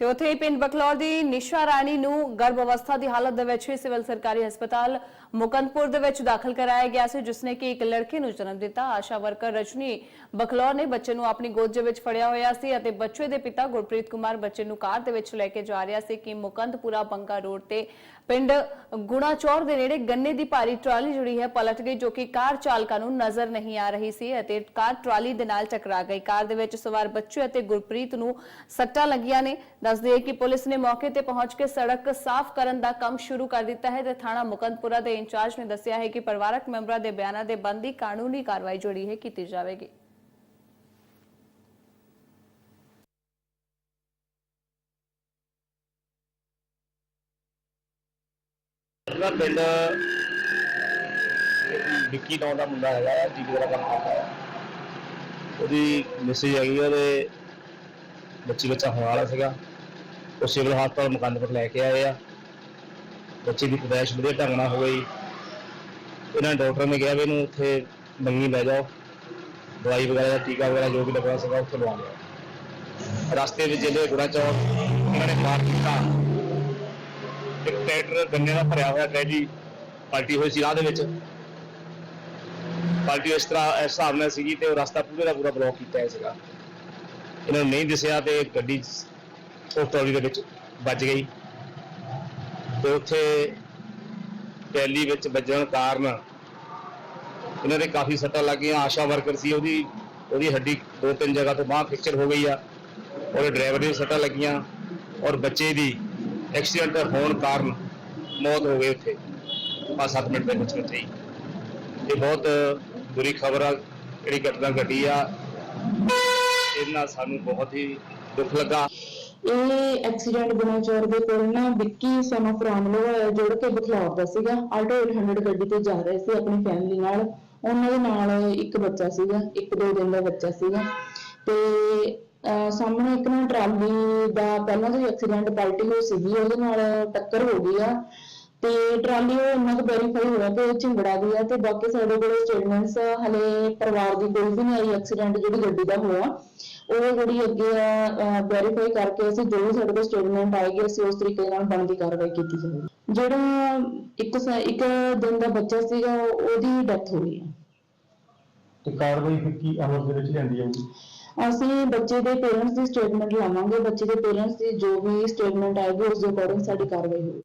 ਤੇ ਉਥੇ ਹੀ ਪਿੰਡ ਬਕਲੌਰ ਦੀ ਨਿਸ਼ਾ ਰਾਣੀ ਨੂੰ ਗਰਭ ਅਵਸਥਾ ਦੀ ਹਾਲਤ ਦੇ ਵਿੱਚ ਹੀ ਸਿਵਲ ਸਰਕਾਰੀ ਹਸਪਤਾਲ ਮੁਕੰਦਪੁਰ ਦੇ ਵਿੱਚ ਦਾਖਲ ਕਰਾਇਆ ਗਿਆ ਸੀ ਜਿਸਨੇ ਕਿ ਇੱਕ ਲੜਕੇ ਨੂੰ ਜਨਮ ਦਿੱਤਾ। ਆਸ਼ਾ ਵਰਕਰ ਰਜਨੀ ਬਕਲੌਰ ਨੇ ਬੱਚੇ ਨੂੰ ਆਪਣੀ ਗੋਦ ਦੇ ਵਿੱਚ ਫੜਿਆ ਹੋਇਆ ਸੀ ਅਤੇ ਬੱਚੇ ਦੇ ਪਿਤਾ ਗੁਰਪ੍ਰੀਤ ਕੁਮਾਰ ਬੱਚੇ ਨੂੰ ਕਾਰ ਦੇ ਵਿੱਚ ਲੈ ਕੇ ਜਾ ਰਿਹਾ ਸੀ ਕਿ ਮੁਕੰਦਪੁਰਾ ਬੰਗਾ ਰੋਡ ਤੇ ਪਿੰਡ ਗੁਣਾਚੌਰ ਦੇ ਨੇੜੇ ਗੰਨੇ ਦੀ ਭਾਰੀ ਟਰਾਲੀ ਜੁੜੀ ਹੈ ਪਲਟ ਗਈ, ਜੋ ਕਿ ਕਾਰ ਚਾਲਕਾਂ ਨੂੰ ਨਜ਼ਰ ਨਹੀਂ ਆ ਰਹੀ ਸੀ ਅਤੇ ਕਾਰ ਟਰਾਲੀ ਦੇ ਨਾਲ ਟਕਰਾ ਗਈ। ਕਾਰ ਦੇ ਵਿੱਚ ਸਵਾਰ ਬੱਚੇ ਅਤੇ ਗੁਰਪ੍ਰੀਤ ਨੂੰ ਸੱਟਾਂ ਲੱਗੀਆਂ ਨੇ। ਦੱਸ ਦਈਏ ਕਿ ਪੁਲਿਸ ਨੇ ਮੌਕੇ ਤੇ ਪਹੁੰਚ ਕੇ ਸੜਕ ਸਾਫ਼ ਕਰਨ ਦਾ ਕੰਮ ਸ਼ੁਰੂ ਕਰ ਦਿੱਤਾ ਹੈ ਤੇ ਥਾਣਾ ਮੁਕੰਦਪੁਰਾ ਦੇ ਇੰਚਾਰਜ ਨੇ ਦੱਸਿਆ ਹੈ ਕਿ ਪਰਿਵਾਰਕ ਮੈਂਬਰਾਂ ਦੇ ਬਿਆਨਾਂ ਦੇ ਬੰਦੀ ਕਾਨੂੰਨੀ ਕਾਰਵਾਈ ਜਿਹੜੀ ਹੈ ਕੀਤੀ ਜਾਵੇਗੀ। ਜਿਹੜਾ ਪਿੰਡ, ਵਿੱਕੀ ਨਾਂ ਦਾ ਮੁੰਡਾ ਹੈਗਾ ਆ ਜੀਵ ਦਾ ਕੰਮ ਕਰਦਾ ਹੈ ਉਹਦੀ ਮੈਸੇਜ ਹੈਗੀ ਆ ਉਹਦੇ ਬੱਚੀ ਬੱਚਾ ਹੋਣ ਵਾਲਾ ਸੀਗਾ। ਉਹ ਸਿਵਲ ਹਸਪਤਾਲ ਮੁਕੰਦਪੁਰ ਲੈ ਕੇ ਆਏ ਆ। ਬੱਚੇ ਦੀ ਪਦਾਇਸ਼ ਵਧੀਆ ਢੰਗ ਨਾਲ ਹੋ ਗਈ। ਇਹਨਾਂ ਨੇ ਡਾਕਟਰ ਨੇ ਕਿਹਾ ਵੀ ਇਹਨੂੰ ਉੱਥੇ ਮੰਗੀ ਲੈ ਜਾਓ। ਦਵਾਈ ਵਗੈਰਾ ਟੀਕਾ ਵਗੈਰਾ ਜੋ ਵੀ ਲੱਗਣਾ ਸੀਗਾ ਉੱਥੇ ਲਵਾ ਲਿਆ। ਰਸਤੇ ਵਿੱਚ ਜਿਹੜੇ ਗੁੜਾ ਚੌਕ, ਇਹਨਾਂ ਨੇ ਮਾਰ ਕੀਤਾ। ਇੱਕ ਟਰੈਕਟਰ ਗੰਨੇ ਦਾ ਭਰਿਆ ਹੋਇਆ ਕਹਿ ਜੀ, ਪਲਟੀ ਹੋਈ ਸੀ ਰਾਹ ਦੇ ਵਿੱਚ। ਪਲਟੀ ਇਸ ਤਰ੍ਹਾਂ, ਇਸ ਹਿਸਾਬ ਨਾਲ ਸੀਗੀ ਤੇ ਉਹ ਰਸਤਾ ਪੂਰੇ ਦਾ ਪੂਰਾ ਬਲੌਕ ਕੀਤਾ ਹੋਇਆ ਸੀਗਾ। ਇਹਨਾਂ ਨੂੰ ਨਹੀਂ ਦਿਸਿਆ ਤੇ ਗੱਡੀ ਉਹ ਟਰਾਲੀ ਦੇ ਵਿੱਚ ਵੱਜ ਗਈ। ਤੇ ਉੱਥੇ ਟੈਲੀ ਵਿੱਚ ਵੱਜਣ ਕਾਰਨ ਇਹਨਾਂ ਦੇ ਕਾਫੀ ਸੱਟਾਂ ਲੱਗ ਗਈਆਂ ਆਸ਼ਾ ਵਰਕਰ ਸੀ, ਉਹਦੀ ਉਹਦੀ ਹੱਡੀ ਦੋ ਤਿੰਨ ਜਗ੍ਹਾ ਤੋਂ ਬਾਹਰ ਫ੍ਰੈਕਚਰ ਹੋ ਗਈ ਆ। ਔਰ ਡਰਾਈਵਰ ਦੀ ਸੱਟਾਂ ਲੱਗੀਆਂ ਔਰ ਬੱਚੇ ਦੀ ਐਕਸੀਡੈਂਟ ਹੋਣ ਕਾਰਨ ਮੌਤ ਹੋ ਗਈ ਉੱਥੇ। 5-7 ਮਿੰਟ ਦੇ ਵਿੱਚ ਵਿੱਚ ਹੀ। ਇਹ ਬਹੁਤ ਬੁਰੀ ਖਬਰ ਆ, ਜਿਹੜੀ ਘਟਨਾ ਘਟੀ ਆ। ਇਹਨਾਂ ਨਾਲ ਸਾਨੂੰ ਬਹੁਤ ਹੀ ਦੁੱਖ ਲੱਗਾ। ਇਹ ਐਕਸੀਡੈਂਟ ਗੁਨਾਚੌਰ ਦੇ ਕੋਲ ਨਾ ਵਿੱਕੀ ਸਨ ਆਫ ਰਾਮਲੋ ਹੈ ਜੁੜ ਬਖਲੌਰ ਦਾ ਸੀਗਾ। ਆਲਟੋ 800 ਗੱਡੀ ਤੇ ਜਾ ਰਹੇ ਸੀ ਆਪਣੀ ਫੈਮਿਲੀ ਨਾਲ। ਉਹਨਾਂ ਦੇ ਨਾਲ ਇੱਕ ਬੱਚਾ ਸੀਗਾ, ਇੱਕ ਦੋ ਦਿਨ ਦਾ ਬੱਚਾ ਸੀਗਾ। ਤੇ ਸਾਹਮਣੇ ਇੱਕ ਨਾ ਟਰਾਲੀ ਦਾ ਪਹਿਲਾਂ ਤੋਂ ਐਕਸੀਡੈਂਟ ਪਲਟੀ ਹੋਈ ਸੀਗੀ, ਉਹਦੇ ਨਾਲ ਟੱਕਰ ਹੋ ਗਈ ਆ। ਤੇ ਟਰਾਲੀ ਉਹ ਇੰਨਾ ਕੁ ਵੈਰੀਫਾਈ ਹੋਇਆ ਕਿ ਉਹ ਝਿੰਗੜਾ ਦੀ ਆ ਤੇ ਬਾਕੀ ਸਾਡੇ ਕੋਲ ਸਟੇਟਮੈਂਟਸ ਹਲੇ ਪਰਿਵਾਰ ਦੀ ਕੋਈ ਵੀ ਨਹੀਂ ਆਈ ਐਕਸੀਡੈਂਟ ਜਿਹੜੀ ਗੱਡੀ ਦਾ ਹੋਇਆ। ਉਹ ਜਿਹੜੀ ਅੱਗੇ ਵੈਰੀਫਾਈ ਕਰਕੇ ਅਸੀਂ ਜੋ ਸਾਡੇ ਕੋਲ ਸਟੇਟਮੈਂਟ ਆਏਗੀ ਅਸੀਂ ਉਸ ਤਰੀਕੇ ਨਾਲ ਬਣਦੀ ਕਾਰਵਾਈ ਕੀਤੀ ਜਾਵੇਗੀ ਜਿਹੜਾ ਇੱਕ ਇੱਕ ਦਿਨ ਦਾ ਬੱਚਾ ਸੀਗਾ ਉਹ- ਉਹਦੀ ਡੈਥ ਹੋ ਗਈ ਹੈ ਤੇ ਕਾਰਵਾਈ ਫਿਰ ਕੀ ਅਮਲ ਦੇ ਵਿੱਚ ਲਿਆਂਦੀ ਜਾਊਗੀ? ਅਸੀਂ ਬੱਚੇ ਦੇ ਪੇਰੈਂਟਸ ਦੀ ਸਟੇਟਮੈਂਟ ਲਵਾਂਗੇ। ਬੱਚੇ ਦੇ ਪੇਰੈਂਟਸ ਦੀ ਜੋ ਵੀ ਸਟੇਟਮੈਂਟ ਆਏਗੀ ਉਸ ਦੇ ਅਕੋਰਡਿੰਗ ਸਾਡੀ ਕਾਰਵਾਈ ਹੋਵੇਗੀ